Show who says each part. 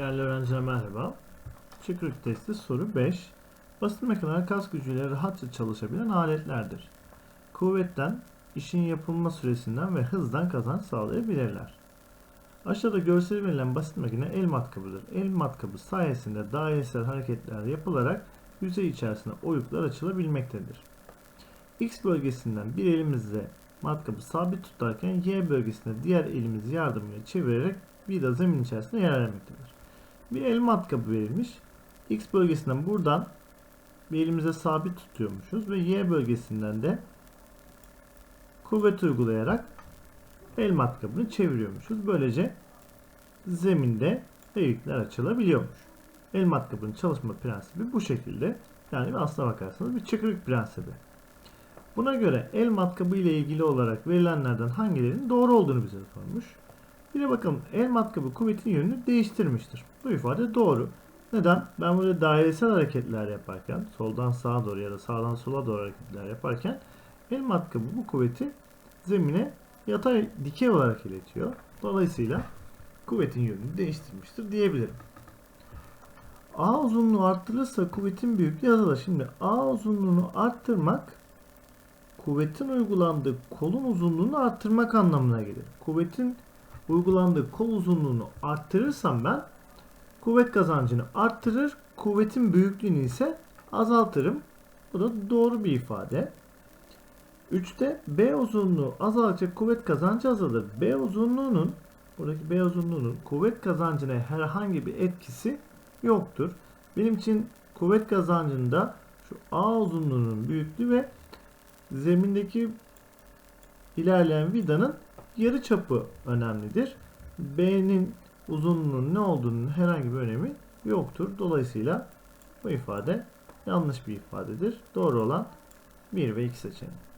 Speaker 1: Değerli öğrenciler merhaba. Çıkrık testi soru 5. Basit makineler kas gücüyle rahatça çalışabilen aletlerdir. Kuvvetten, işin yapılma süresinden ve hızdan kazanç sağlayabilirler. Aşağıda görseli verilen basit makine el matkabıdır. El matkabı sayesinde dairesel hareketler yapılarak yüzey içerisinde oyuklar açılabilmektedir. X bölgesinden bir elimizle matkabı sabit tutarken Y bölgesinde diğer elimiz yardımıyla çevirerek vida zemin içerisinde yer vermektedir. Bir el matkabı verilmiş. X bölgesinden buradan bir elimize sabit tutuyormuşuz ve Y bölgesinden de kuvvet uygulayarak el matkabını çeviriyormuşuz. Böylece zeminde delikler açılabiliyormuş. El matkabının çalışma prensibi bu şekilde. Yani aslına bakarsanız bir çıkrık prensibi. Buna göre el matkabı ile ilgili olarak verilenlerden hangilerinin doğru olduğunu bize sormuş. Bir de bakalım el matkabı kuvvetin yönünü değiştirmiştir. Bu ifade doğru. Neden? Ben burada dairesel hareketler yaparken, soldan sağa doğru ya da sağdan sola doğru hareketler yaparken el matkabı bu kuvveti zemine yatay dikey olarak iletiyor. Dolayısıyla kuvvetin yönünü değiştirmiştir diyebilirim. A uzunluğu arttırılırsa kuvvetin büyüklüğü azalır. Şimdi A uzunluğunu arttırmak kuvvetin uygulandığı kolun uzunluğunu arttırmak anlamına gelir. Kuvvetin uygulandığı kol uzunluğunu arttırırsam ben kuvvet kazancını arttırır, kuvvetin büyüklüğünü ise azaltırım. Bu da doğru bir ifade. 3'te B uzunluğu azalacak kuvvet kazancı azalır. B uzunluğunun buradaki B uzunluğunun kuvvet kazancına herhangi bir etkisi yoktur. Benim için kuvvet kazancında şu A uzunluğunun büyüklüğü ve zemindeki ilerleyen vidanın yarı çapı önemlidir. B'nin uzunluğunun ne olduğunun herhangi bir önemi yoktur. Dolayısıyla bu ifade yanlış bir ifadedir. Doğru olan 1 ve 2 seçeneği.